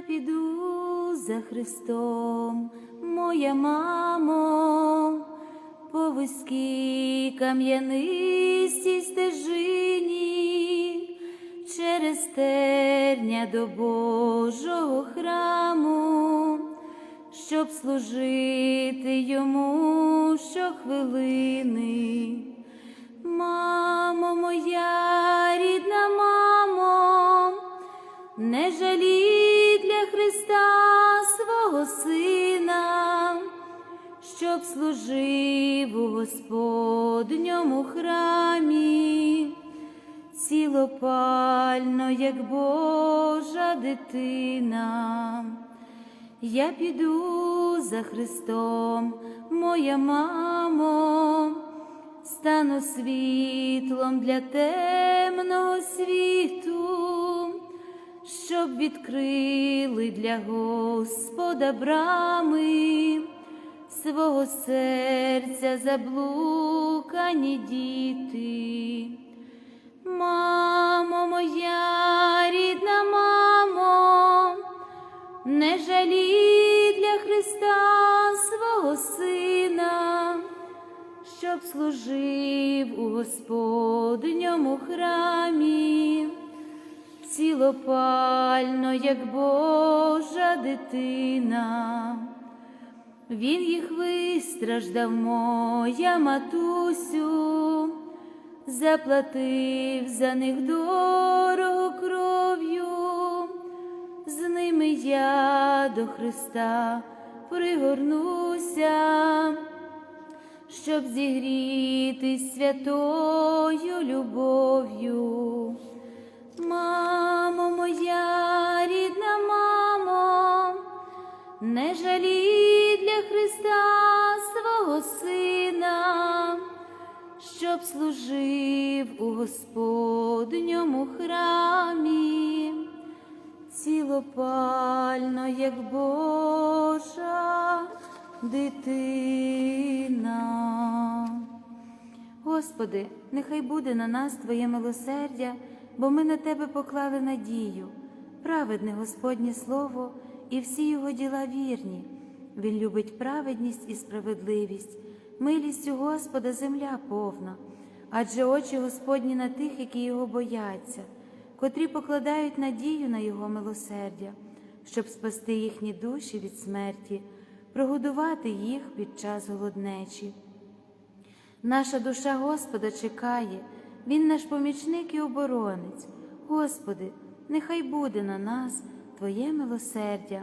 Піду за Христом, моя мамо, по вузькій кам'янистій стежині, через терня до Божого храму, щоб служити йому щохвилини. Мамо моя рідна мамо, не жалій щоб служив у Господньому храмі, цілопально, як Божа дитина. Я піду за Христом, моя мамо, стану світлом для темного світу, щоб відкрили для Господа брами свого серця заблукані діти. Мамо моя рідна мамо, не жалій для Христа свого сина, щоб служив у Господньому храмі, цілопально, як Божа дитина. Він їх вистраждав, моя матусю, заплатив за них дорого кров'ю, з ними я до Христа пригорнуся, щоб зігрітись святою любов'ю. Мамо моя рідна мамо, не жалій Христа свого сина, щоб служив у Господньому храмі, цілопально, як Божа дитина. Господи, нехай буде на нас Твоє милосердя, бо ми на Тебе поклали надію, праведне Господнє Слово і всі Його діла вірні. Він любить праведність і справедливість, милістю Господа земля повна, адже очі Господні на тих, які його бояться, котрі покладають надію на Його милосердя, щоб спасти їхні душі від смерті, прогодувати їх під час голоднечі. Наша душа Господа чекає, Він наш помічник і оборонець. Господи, нехай буде на нас Твоє милосердя,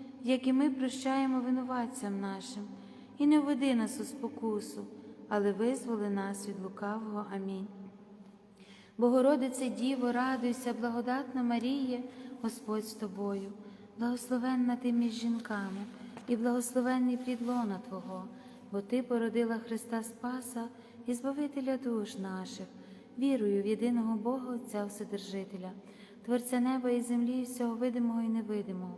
як і ми прощаємо винуватцям нашим, і не введи нас у спокусу, але визволи нас від лукавого. Амінь. Богородице Діво, радуйся, благодатна Марія, Господь з тобою, благословенна ти між жінками, і благословенний плід лона Твого, бо Ти породила Христа Спаса і Збавителя душ наших, вірую в єдиного Бога Отця Вседержителя, Творця неба і землі, всього видимого і невидимого,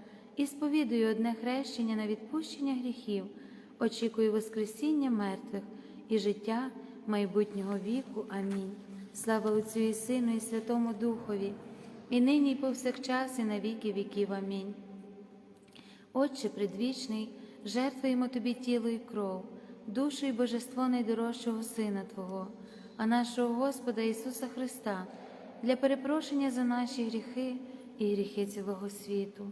і сповідую одне хрещення на відпущення гріхів, очікую Воскресіння мертвих і життя майбутнього віку. Амінь. Слава Отцю і Сину, і Святому Духові, і нині, і повсякчас, і на віки віків. Амінь. Отче предвічний, жертвуємо Тобі тіло і кров, душу і божество найдорожчого Сина Твого, а нашого Господа Ісуса Христа, для перепрошення за наші гріхи і гріхи цілого світу,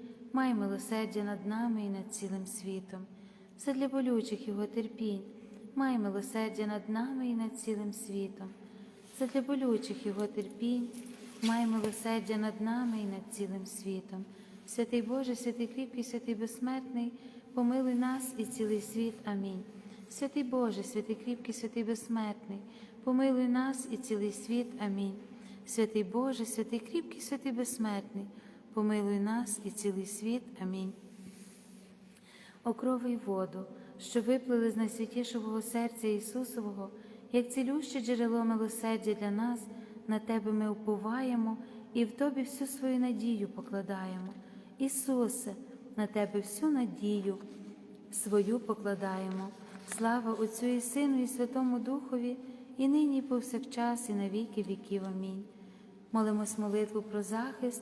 май милосердя над нами і над цілим світом. Задля болючих його терпінь, май милосердя над нами і над цілим світом. Задля болючих його терпінь, май милосердя над нами і над цілим світом. Святий Боже, святий кріпкий, святий безсмертний, помилуй нас і цілий світ. Амінь. Святий Боже, святий кріпкий, святий безсмертний, помилуй нас і цілий світ. Амінь. Святий Боже, святий кріпкий, святий безсмертний, помилуй нас і цілий світ. Амінь. Окрови й воду, що виплили з найсвятішого серця Ісусового, як цілюще джерело милосердя для нас, на Тебе ми уповаємо і в Тобі всю свою надію покладаємо. Ісусе, на Тебе всю надію свою покладаємо. Слава Отцю і Сину, і Святому Духові, і нині, і повсякчас, і на віки віків. Амінь. Молимось молитву про захист,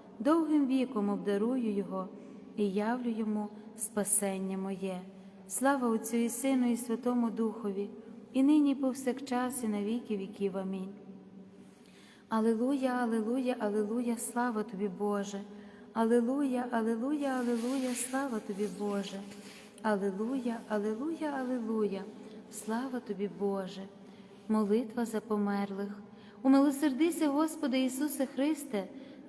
довгим віком обдарую його, і явлю йому спасення моє. Слава Отцю і Сину, і Святому Духові, і нині, повсякчас, і на віки віків. Амінь. Алилуя, Алилуя, Алилуя, слава тобі, Боже. Алилуя, Алилуя, Алилуя, слава тобі, Боже. Алилуя, Алилуя, Алилуя, слава тобі, Боже. Молитва за померлих. Умилосердися, Господи Ісусе Христе,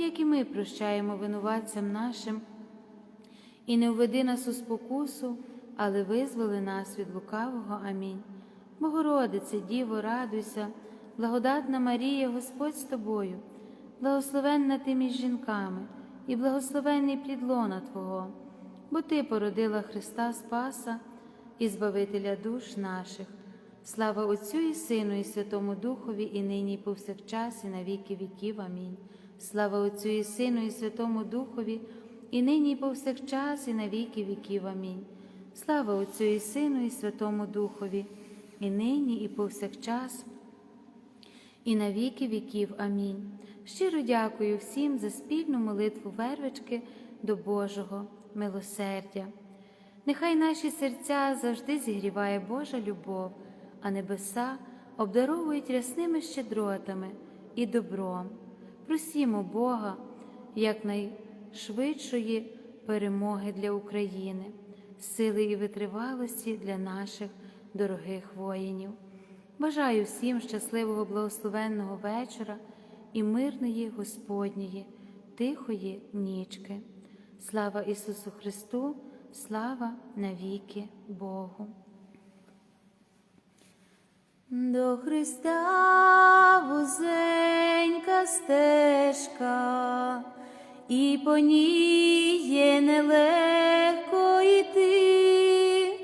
як і ми прощаємо винуватцям нашим. І не введи нас у спокусу, але визволи нас від лукавого. Амінь. Богородице, Діво, радуйся, благодатна Марія, Господь з тобою, благословенна ти між жінками, і благословенний плід лона Твого, бо Ти породила Христа Спаса і Збавителя душ наших. Слава Отцю і Сину, і Святому Духові, і нині, і повсякчас, і на віки віків. Амінь. Слава Отцю і Сину, і Святому Духові, і нині, і повсякчас, і на віки віків. Амінь. Слава Отцю і Сину, і Святому Духові, і нині, і повсякчас, і на віки віків. Амінь. Щиро дякую всім за спільну молитву вервички до Божого милосердя. Нехай наші серця завжди зігріває Божа любов, а небеса обдаровують рясними щедротами і добром. Просімо Бога якнайшвидшої перемоги для України, сили і витривалості для наших дорогих воїнів. Бажаю всім щасливого благословенного вечора і мирної Господньої, тихої нічки. Слава Ісусу Христу! Слава навіки Богу. До Христа вузенька стежка, і по ній є нелегко йти,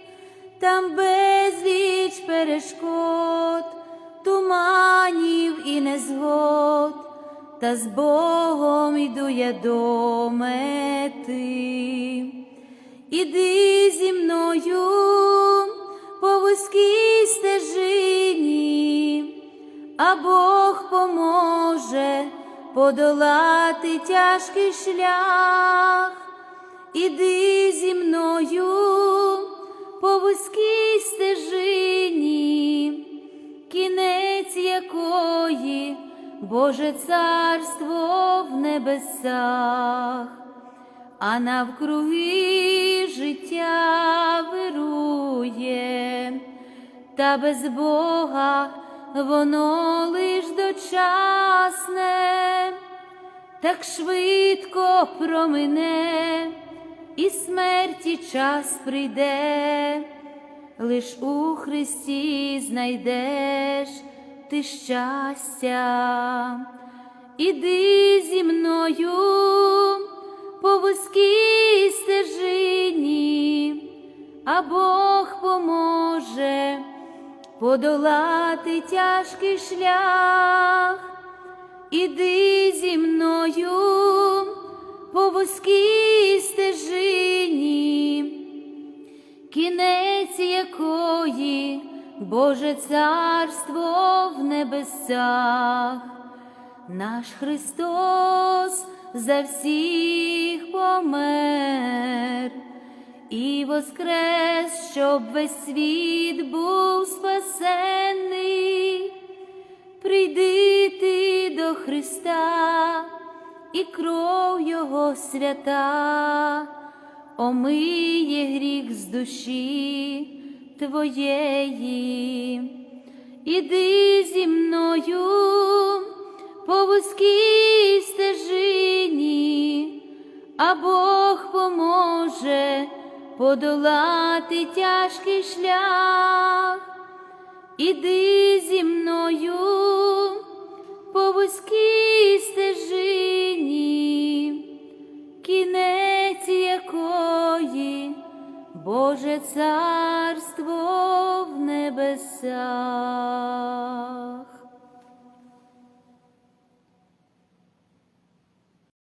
там безліч перешкод, туманів і незгод, та з Богом йду я до мети. Іди зі подолати тяжкий шлях. Іди зі мною по вузькій стежині, кінець якої Боже царство в небесах а навкруги життя вирує, та без Бога воно лиш так швидко промине, і смерті час прийде, лиш у Христі знайдеш ти щастя, іди зі мною по вузькій стежині, а Бог поможе подолати тяжкий шлях, іди зі мною по вузькій стежині, кінець якої Боже царство в небесах, наш Христос за всіх помер і воскрес, щоб весь світ був спасенний. Прийди ти до Христа і кров Його свята, омиє гріх з душі твоєї. Іди зі мною по вузькій стежині, а Бог поможе подолати тяжкий шлях. Іди зі мною по вузькій стежині, кінець якої Боже царство в небесах.